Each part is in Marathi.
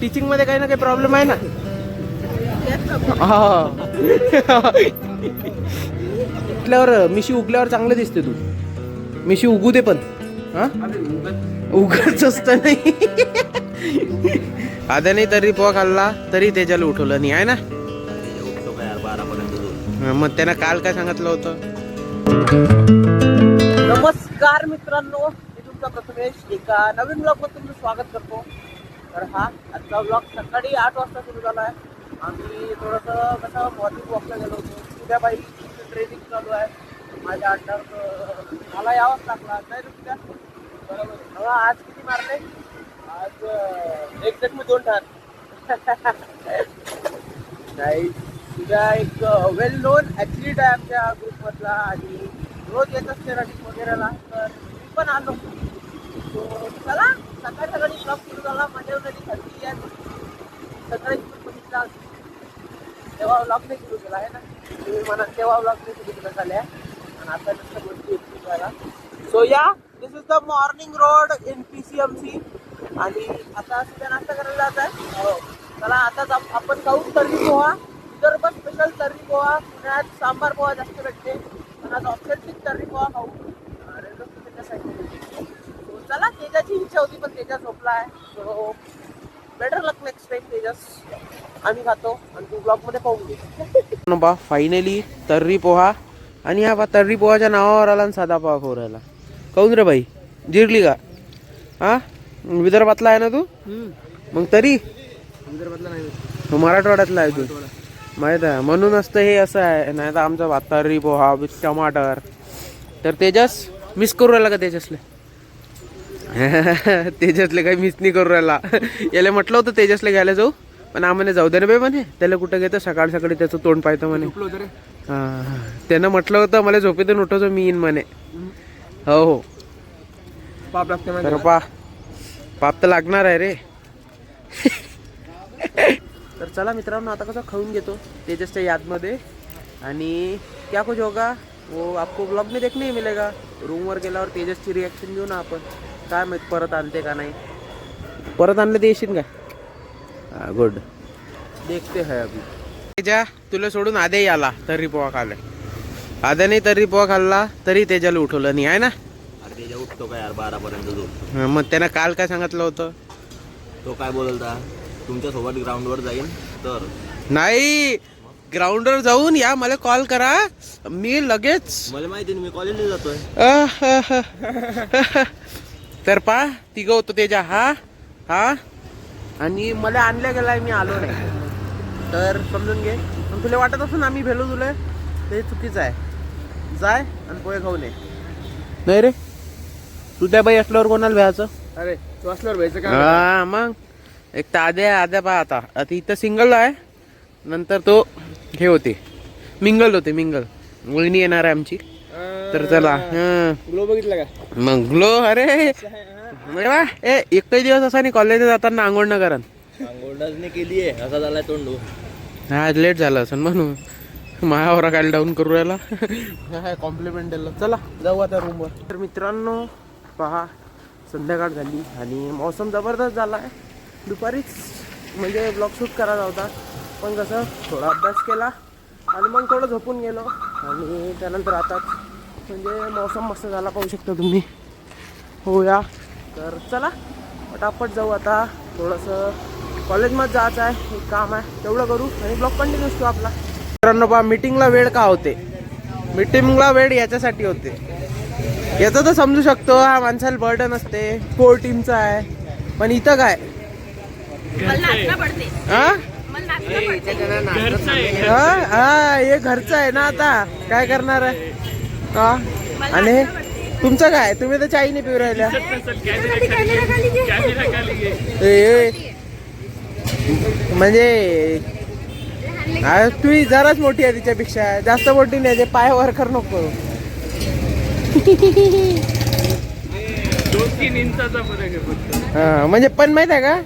टीचिंगमध्ये काही ना काही प्रॉब्लेम आहे ना? हा. उठल्यावर मिशी उगल्यावर चांगलं दिसते तू. मिशी उगू दे पण. हा? उगच असत नाही. आता नाही तरी पोहा खाल्ला तरी त्याच्याला उठवलं नाही आहे ना? मग त्यानं काल काय सांगितलं होतं? नमस्कार मित्रांनो मी तुमचा प्रथमेश. एका नवीन ब्लॉगमध्ये तुमचं स्वागत करतो. तर हा आजचा ब्लॉग सकाळी आठ वाजता सुरू झाला आहे. आम्ही थोडंसं कसं मॉर्निंग वॉकला गेलो होतो. उद्या बाई ट्रेनिंग चालू आहे. माझ्या अंडर मला यावंच लागला. नाही उद्या बरोबर. हा, आज किती मारले? आज एक मी दोन ठार. नाही. तुझा एक वेल नोन ॲथलीट आहे आमच्या ग्रुपमधला आणि रोज येत असते रनिंग वगैरेला. तर मी पण आलो. So, चला. सकाळी सकाळी ब्लॉग सुरू झाला माझ्या नदी थंडी आहे सकाळी पण बघितला तेव्हा व्लॉग नाही सुरू केला आहे ना? तुम्ही म्हणा तेव्हा व्लॉग नाही सुरू केला झाल्या आणि आता नंतर गोष्टी सुरू झाला सो या this is the morning road in P C M C आणि आता सध्या नाश्ता करायला जात आहे. हो. चला आता आपण खाऊ तर्री पोहा. विदर्भ स्पेशल तर्री पोहा. पुण्यात सांबार पोहा जास्त भेटते. पण आज ऑथेंटिक तर्री पोहा खाऊ. इच्छा होती पण तेजा झोपला आहे. So better luck next time Tejas आम्ही खातो आणि तू ब्लॉगमध्ये पाहून घे. बा फायनली तर्री पोहा. आणि हा बा तर्री पोहाच्या नावावर आला आणि साधा पोहा खाऊ राहिला काऊन रे बाई? जिरली का? हा? विदर्भातला आहे ना तू? मग तरी? विदर्भातला नाही तो मराठवाड्यातला आहे तू. माहीत आहे. म्हणूनच तर हे असं आहे. नाही तर आमचा भात तर्री पोहा विथ टमाटर. तर तेजस मिस करू राहिला का तेजसले? तेजसले काही मिस नाही करू राहिला. याला म्हटलं होतं तेजसला घ्यायला जाऊ. पण आम्हाला जाऊ दे ना बे म्हणे. त्याला कुठं घेतं? सकाळ सकाळी त्याचं तोंड पाहतं म्हणे. त्यानं म्हटलं होतं मला झोपेतून उठवतो मी येईन म्हणे. हो हो. पाप लागते तर पा पाप तर लागणार आहे रे. तर चला मित्रांनो आता कसं खाऊन घेतो तेजसच्या यादमध्ये. आणि क्या कुछ होगा? वो आपको ब्लॉग में देखने ही मिलेगा. रूमवर गेल्यावर तेजसची रिॲक्शन घेऊ ना आपण. काय माहीत परत आणते का नाही. परत आणलं ते येशील काय? हा गुड देखते है अभी. तेजा तुला सोडून आद्याही आला तर्री पोहा खाल्ला आद्याने तर्री पोहा खाल्ला तरी तेजाला उठवलं नाही आहे ना? अरे त्याच्या उठतो काय यार बारा पर्यंत झोप. हा, मग त्यानं काल काय सांगितलं होतं? तो काय बोलता तुमच्यासोबत ग्राउंडवर जाईन तर. नाही ग्राउंडवर जाऊन या मला कॉल करा. मी लगेच मला माहिती नाही मी कॉलेजला जातोय. अह, तर पा तिघं होतो त्याच्या हा हा. आणि मला आणल्या गेलाय मी आलो नाही. तर समजून घे. पण तुला वाटत असून आम्ही भेलो तुला. ते चुकीचं आहे. जाय आणि पोहे खाऊन ये नाही रे. तू त्या बाई असल्यावर कोणाला भ्यायचं? अरे तू असल्यावर व्हायचं हा मग. एक तर आद्या आद्या पहा आता. आता इथं सिंगल आहे. नंतर तो हे होते. मिंगल होते मिंगल. वहिनी येणार आहे आमची. तर चला हं. ग्लो बघितला का? मग ग्लो अरे. वा. ए एकही दिवस असा नाही कॉलेजला जाताना आंघोळ न करा केली आहे असा झालाय तोंडू. हा लेट झालं असं म्हणून. मायावर काय डाऊन करू राहिला. काय कॉम्प्लिमेंट दिलं चला जाऊ आता रूमवर तर मित्रांनो पहा संध्याकाळ झाली आणि मौसम जबरदस्त झाला आहे दुपारीच म्हणजे ब्लॉग शूट करायचा होता. पण कसं थोडा अभ्यास केला आणि मग थोडं झोपून गेलो. आणि त्यानंतर आता म्हणजे मौसम मस्त झाला पाहू शकता तुम्ही. हो या तर चला पटापट जाऊ आता. थोडंसं कॉलेजमध्ये जायचं आहे एक काम आहे. तेवढं करू आणि ब्लॉग कंटिन्यू असतो आपला. मित्रांनो पहा मीटिंगला वेळ का होते? मीटिंगला वेळ याच्यासाठी होते. याचं तर समजू शकतो हा माणसाला बर्डन असते. फोर टीमचा आहे. पण इथं काय? मला नाचना पडते. हा मला नाचना पडते. हा? हा हे घरचं आहे ना आता. काय करणार आहे? का? आणि? तुमचं काय? तुम्ही तर चाई नाही पिऊ राहिल्या. म्हणजे तू जराच मोठी आहे तिच्यापेक्षा. जास्त मोठी नाही ते पाय वर कर नको. हा, म्हणजे पण माहीत आहे का?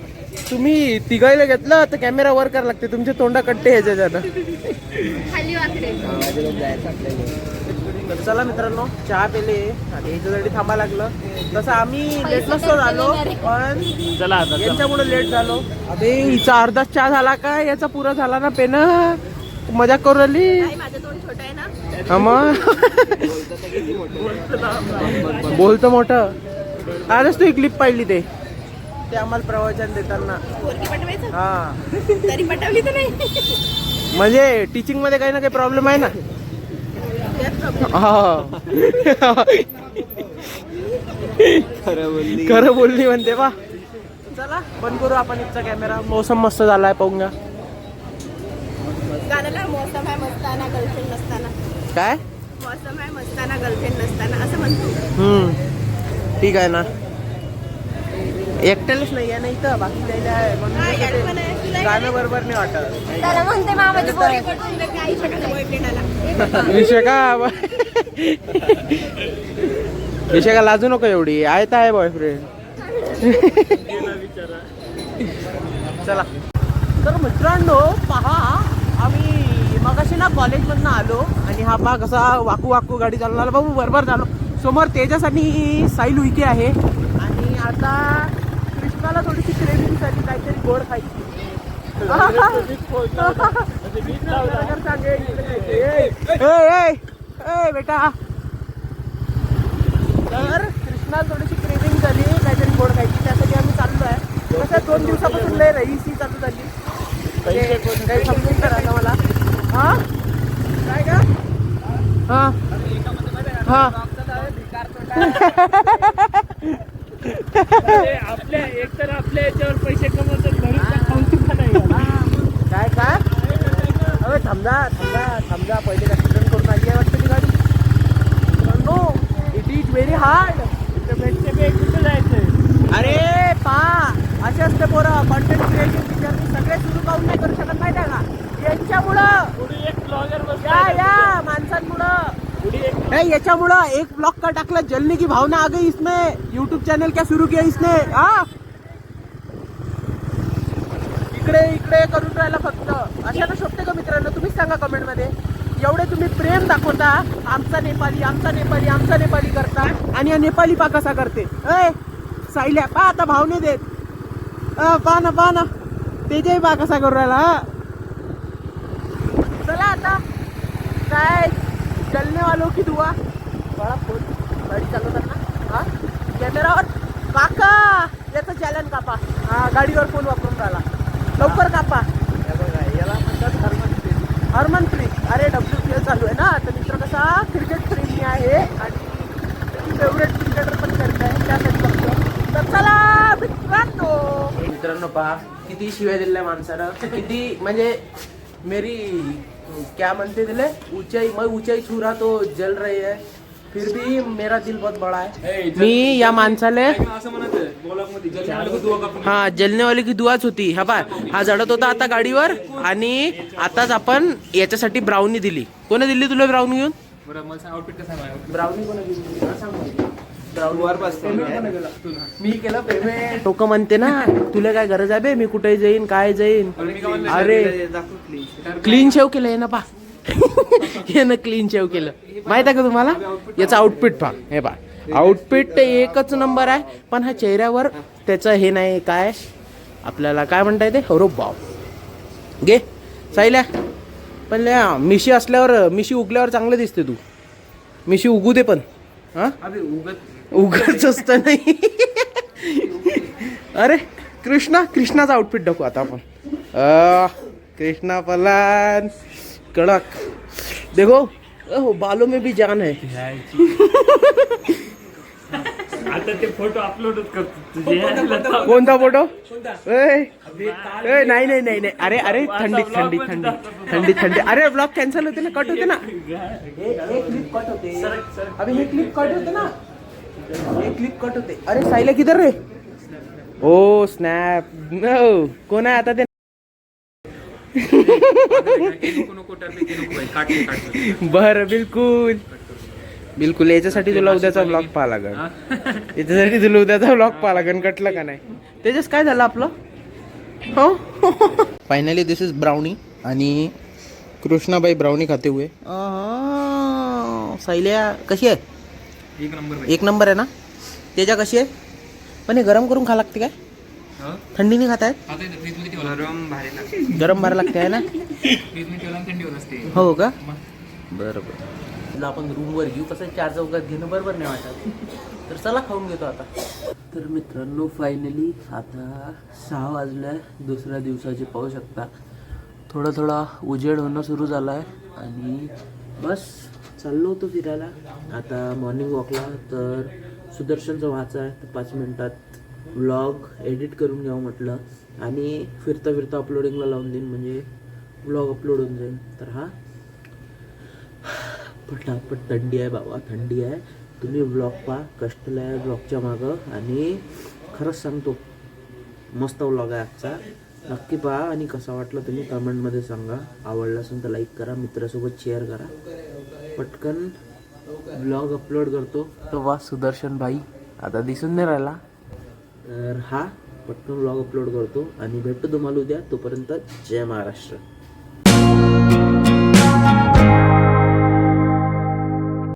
तुम्ही तिघायला घेतलं तर कॅमेरा वर करायला लागते. तुमचे तोंड कट्टे ह्याच्या तर चला मित्रांनो चहा पेले. आणि याच्यासाठी थांबा लागलं. तसं आम्ही लेट नसतो झालो पण चला आता चला. यांच्यामुळे लेट झालो. अरे हिचा अर्धाच चहा झाला का? याचा पुरा झाला ना पेन. मजा करू राहिली? हा मग? बोलतो मोठं. आजच तू एक क्लिप पाहिली ते. ते आम्हाला प्रवचन देताना. हा. म्हणजे टीचिंगमध्ये काही ना काही प्रॉब्लेम आहे ना. त्यात problem. हा. खरं बोलली म्हणते बा. चला बंद करू आपण इथचा कॅमेरा मोसम मस्त झालाय पाहून घ्या. गाण्याला मौसम आहे मस्ताना गर्लफ्रेंड नसताना काय? मौसम आहे मस्ताना गर्लफ्रेंड नसताना असं म्हणतो. हम्म. ठीक आहे ना. एकट्यालाच नाही आहे ना इथं बाकी आहे म्हणून हा, गाणं बरोबर नाही वाटत. त्याला म्हणते मामाची पोरगी पटवून दे, काही छोटा बॉयफ्रेंड आला विषय का? विषय का? लाजू नको एवढी. आहे तर आहे बॉयफ्रेंड चला. तर मित्रांनो पहा आम्ही मगाशी ना कॉलेजमधनं आलो आणि हा पहा कसा वाकू वाकू गाडी चालवणार. बाबू बरोबर झालो समोर तेजस आणि साई लुईके आहे. आणि आता कृष्णाला थोडीशी क्रेविंग झाली काहीतरी गोड खायची. बेटा. तर कृष्णा थोडीशी क्रेविंग झाली काहीतरी गोड खायची. त्यासाठी आम्ही चाललो आहे कसं दोन दिवसापासून लय रईसी चालू झाली. काही समजून करा ना मला. हा? काय का हा. हा. आपल्या एक तर आपल्या याच्यावर पैसे कमवतात नाही. काय काय? अरे थांबा थांबा थांबा. पहिले ऍक्सिडेंट करून आली आहे वाटतं ती गाडी? No it is very hard कुठं अरे पा असे असते पोरं. कॉन्टेंट क्रिएशन टीचर सगळे सुरू काऊन नाही करू शकत माहिती आहे का? यांच्यामुळं. पुढे एक ब्लॉगर या या माणसांमुळं. पुढे ए याच्यामुळं एक ब्लॉग का टाकला? जलने की भावना आ गई इसमें? यूट्यूब चॅनल क्या सुरू किया इसने? हा इकडे इकडे करून राहिला फक्त. अशा ना शोधते का मित्रांनो? तुम्हीच सांगा कमेंटमध्ये. एवढे तुम्ही प्रेम दाखवता आमचा नेपाली आमचा नेपाली आमचा नेपाली करता आणि या नेपाली पा कसा करते. अय साईल्या पा आता भावने देत. पा ना पा ना. तेजही पा कसा करू राहिला हा. चला आता. काय? चलने वालों की दुआ। बडा फोन गाडी चालवताना हा? कॅमेरावर काका। याचं चॅलन कापा हा गाडीवर फोन वापरून राहिला लवकर कापा याला म्हणतात हरमनप्रीत। हरमनप्रीत अरे डब्ल्यू पी एल चालू आहे ना? तर मित्र कसा क्रिकेट प्रेमी आहे आणि फेवरेट क्रिकेटर पण करत आहे त्यासाठी बघतो तर चला मित्रांनो. मित्रांनो पहा किती शिवाय दिल्या माणसानं. किती म्हणजे मेरी क्या म्हणते दिले? ऊंचाई मैं ऊंचाई छू रहा तो जल रही है। फिर भी मेरा दिल बहुत बड़ा है। मी या माणसाले हा जलनेवाली की दुआच होती. हा पा हा जडत होता आता गाडीवर आणि आताच आपण याच्यासाठी ब्राउनी दिली. कोणी दिली तुला ब्राउनी घेऊन? ब्राउनी कोणी दिली? मी केलं पेमेंट. लोक म्हणते ना तुला काय गरज आहे बे? मी कुठे जाईन काय जाईन. अरे. क्लीन शेव केलं ना पा. यानं क्लीन शेव केलं. माहीत आहे का तुम्हाला? याचं आउटफिट पहा. हे पा आउटफिट एकच नंबर आहे पण हा चेहऱ्यावर त्याचं हे नाही काय? आपल्याला काय म्हणता येते हो बाव घे. साईल्या पण लय मिशी असल्यावर मिशी उगल्यावर चांगलं दिसते तू. मिशी उगू दे पण. हा? उगच असत नाही. अरे कृष्णा कृष्णाचा आउटफिट दाखवू आता आपण. अ, कृष्णा पलान कडक. देखो ओ, बालों में भी जान है. आता ते फोटो अपलोडच करतो. तुझे कोणता फोटो ए, ए, नाही नाही नाही नाही. अरे अरे थंडी थंडी थंडी. थंडी थंडी. अरे ब्लॉग कॅन्सल होते ना कट होते ना. हे क्लिप कट होते. हे क्लिप कट होते ना. हे क्लिप कट होते. अरे साईला किधर रे? ओ स्नॅप नो कोण आहे आता ते? बर बिलकुल. बिलकुल याच्यासाठी तुला उद्याचा ब्लॉग पाहा लागेल याच्यासाठी तुला उद्याचा ब्लॉग पाहा लागेल कटलं का नाही? त्याच्याच काय झालं आपलं? हो? फायनली दिस इज ब्राउनी आणि कृष्णाबाई ब्राउनी खाते हुए. सैल्या कशी आहे? एक नंबर एक नंबर आहे ना? तेजा कशी आहे? पण हे गरम करून खा लागते काय? थंडी नाही खात आहेत गरम भारी लागते. गरम भरा लागते आहे ना? फ्रीजमध्ये ठेवला आणि थंडी होत असते. हो का? बरं बरं आपण रूमवर घेऊ. कसं चार चौकात घेणं बरोबर नाही वाटत. तर चला खाऊन घेतो आता. तर मित्रांनो फायनली आता सहा वाजल्या. दुसऱ्या दिवसाचे पाहू शकता. थोडा थोडा उजेड होणं सुरू झाला आहे आणि बस. चाललो होतो फिरायला. आता मॉर्निंग वॉकला तर सुदर्शनचं वाचा आहे तर पाच मिनटात व्लॉग एडिट करून घ्यावं म्हटलं. आणि फिरता फिरता अपलोडिंगला लावून देईन म्हणजे व्लॉग अपलोड होऊन जाईल तर हा. पटापट थंडी आहे बाबा थंडी आहे. तुम्ही ब्लॉग पहा कष्टला आहे ब्लॉगच्या मागं. आणि खरंच सांगतो मस्त व्लॉग आहे आजचा. नक्की पहा आणि कसा वाटला तुम्ही कमेंटमध्ये सांगा. आवडला असेल तर लाईक करा मित्रासोबत शेअर करा. पटकन ब्लॉग अपलोड करतो. तो वा सुदर्शन भाई. आता दिसून नाही राहिला. तर हा पटकन ब्लॉग अपलोड करतो. आणि भेटतो तुम्हाला उद्या. तोपर्यंत जय महाराष्ट्र.